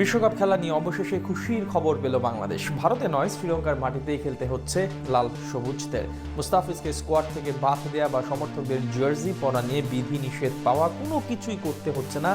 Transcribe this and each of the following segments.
বিশ্বকাপ খেলা নিয়ে অবশেষে খুশির খবর পেল বাংলাদেশ। ভারতে নয়, শ্রীলঙ্কার মাটিতেই খেলতে হচ্ছে লাল সবুজদের। মুস্তাফিজকে স্কোয়াড থেকে বাদ দেওয়া বা সমর্থকদের জার্সি পরা নিয়ে বিধি নিষেধ পাওয়া কোনো কিছুই করতে হচ্ছে না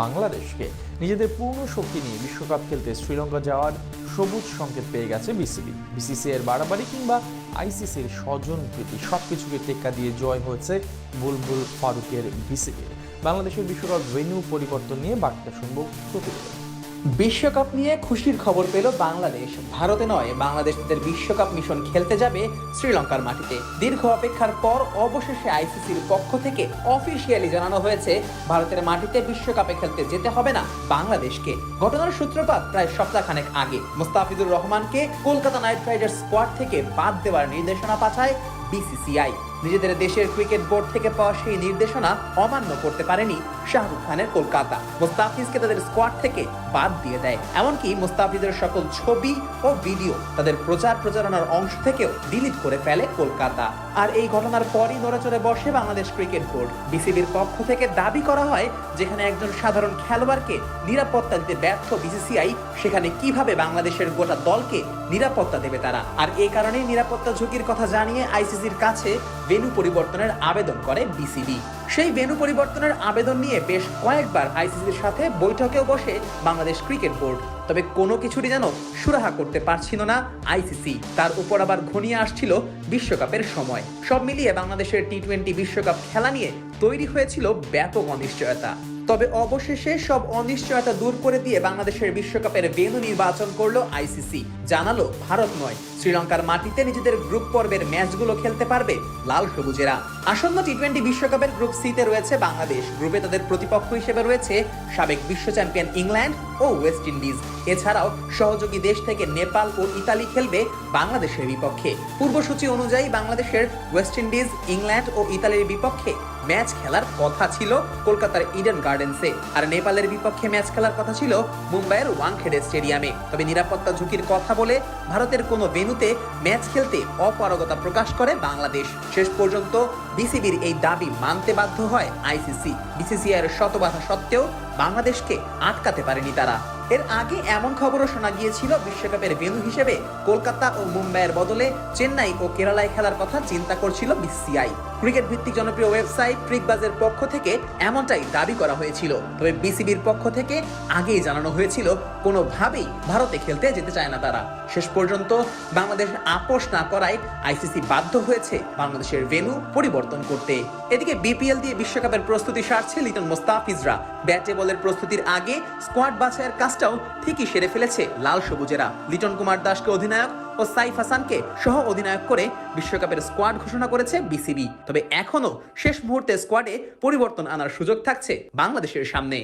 বাংলাদেশকে। নিজেদের পূর্ণ শক্তি নিয়ে বিশ্বকাপ খেলতে শ্রীলঙ্কা যাওয়ার সবুজ সংকেত পেয়ে গেছে বিসিবি। বিসিসি এর বাড়াবাড়ি কিংবা আইসিসির স্বজন প্রীতি সব কিছুকে টেক্কা দিয়ে জয় হয়েছে বুলবুল ফারুকের বিসিবি বাংলাদেশের বিশ্বকাপ ভেন্যু পরিবর্তন নিয়ে বার্তা শুনব প্রতিবেদন। বিশ্বকাপ নিয়ে খুশির খবর পেল বাংলাদেশ। ভারতে নয় বাংলাদেশ তাদের বিশ্বকাপ মিশন খেলতে যাবে শ্রীলঙ্কার মাটিতে। দীর্ঘ অপেক্ষার পর অবশেষে আইসিসির পক্ষ থেকে অফিসিয়ালি জানানো হয়েছে, ভারতের মাটিতে বিশ্বকাপে খেলতে যেতে হবে না বাংলাদেশকে। ঘটনার সূত্রপাত প্রায় সপ্তাহখানেক আগে। মুস্তাফিজুর রহমানকে কলকাতা নাইট রাইডার্স স্কোয়াড থেকে বাদ দেওয়ার নির্দেশনা পাঠায় বিসিসিআই। নিজেদের দেশের ক্রিকেট বোর্ড থেকে পাওয়া সেই নির্দেশনা অমান্য করতে পারেনি শাহরুখ খানের কলকাতা। মুস্তাফিজকে তাদের স্কোয়াড থেকে বাদ দিয়ে দেয়। এমনকি মুস্তাফিজের সকল ছবি ও ভিডিও তাদের প্রচার প্রচারণার অংশ থেকেও ডিলিট করে ফেলে কলকাতা। আর এই ঘটনার পরই নড়াচড়ে বসে বাংলাদেশ ক্রিকেট বোর্ড। বিসিবির পক্ষ থেকে দাবি করা হয়, যেখানে একজন সাধারণ খেলোয়াড়কে নিরাপত্তা দিতে ব্যর্থ বিসিসিআই, সেখানে কীভাবে বাংলাদেশের গোটা দলকে নিরাপত্তা দেবে তারা? আর এই কারণেই নিরাপত্তা ঝুঁকির কথা জানিয়ে আইসিসির কাছে ভেন্যু পরিবর্তনের আবেদন করে বিসিবি। সেই ভেন্যু পরিবর্তনের আবেদন নিয়ে বেশ কয়েকবার আইসিসির সাথে বৈঠকেও বসে বাংলাদেশ ক্রিকেট বোর্ড। তবে কোনো কিছুরই যেন সুরাহা করতে পারছিল না আইসিসি। তার উপর আবার ঘনিয়ে আসছিল বিশ্বকাপের সময়। সব মিলিয়ে বাংলাদেশের টি টোয়েন্টি বিশ্বকাপ খেলা নিয়ে তৈরি হয়েছিল ব্যাপক অনিশ্চয়তা। তবে অবশেষে সব অনিশ্চয়তা দূর করে দিয়ে বাংলাদেশের বিশ্বকাপের ভেন্যু নির্বাচন করল আইসিসি। জানালো ভারত নয়। শ্রীলঙ্কার মাটিতে নিজেদের গ্রুপ পর্বের ম্যাচগুলো খেলতে পারবে লাল সবুজেরা। আসন্ন টি টোয়েন্টি বিশ্বকাপের গ্রুপ সিতে রয়েছে বাংলাদেশ। গ্রুপে তাদের প্রতিপক্ষ হিসেবে রয়েছে সাবেক বিশ্ব চ্যাম্পিয়ন ইংল্যান্ড ও ওয়েস্ট ইন্ডিজ। এছাড়াও সহযোগী দেশ থেকে নেপাল ও ইতালি খেলবে বাংলাদেশের বিপক্ষে। পূর্বসূচি অনুযায়ী বাংলাদেশের ওয়েস্ট ইন্ডিজ, ইংল্যান্ড ও ইতালির বিপক্ষে ম্যাচ খেলার কথা ছিল কলকাতার ইডেন গার্ডেন্সে। আর নেপালের বিপক্ষে ম্যাচ খেলার কথা ছিল মুম্বাইয়ের ওয়াংখেড়ে স্টেডিয়ামে। তবে নিরাপত্তা ঝুঁকির কথা বলে ভারতের কোনো ভেন্যুতে ম্যাচ খেলতে অপারগতা প্রকাশ করে বাংলাদেশ। শেষ পর্যন্ত বিসিবির এই দাবি মানতে বাধ্য হয় আইসিসি। বিসিসিআইয়ের শত বাধা সত্ত্বেও বাংলাদেশকে আটকাতে পারেনি তারা। 알아 এর আগে এমন খবরও শোনা গিয়েছিল বিশ্বকাপের ভেন্যু হিসেবে। কলকাতা ও মুম্বাইয়ের বদলে চেন্নাই ও কেরালায় খেলার কথা চিন্তা করছিল বিসিআই ক্রিকেট ভিত্তিক জনপ্রিয় ওয়েবসাইট ক্রিকবাজের পক্ষ থেকে এমনটাই দাবি করা হয়েছিল। তবে বিসিবির পক্ষ থেকে আগেই জানানো হয়েছিল, কোনোভাবেই ভারতে খেলতে যেতে চায় না তারা। শেষ পর্যন্ত বাংলাদেশ আপোষ না করায় আইসিসি বাধ্য হয়েছে বাংলাদেশের ভেন্যু পরিবর্তন করতে। এদিকে বিপিএল দিয়ে বিশ্বকাপের প্রস্তুতি সারছে লিটন মোস্তাফিজরা। ব্যাটে বলের প্রস্তুতির আগে স্কোয়াড বাছাইয়ের কাজটাও ঠিকই সেরে ফেলেছে লাল সবুজেরা। লিটন কুমার দাসকে অধিনায়ক ও সাইফ হাসানকে সহ অধিনায়ক করে বিশ্বকাপের স্কোয়াড ঘোষণা করেছে বিসিবি। তবে এখনও শেষ মুহূর্তে স্কোয়াডে পরিবর্তন আনার সুযোগ থাকছে বাংলাদেশের সামনে।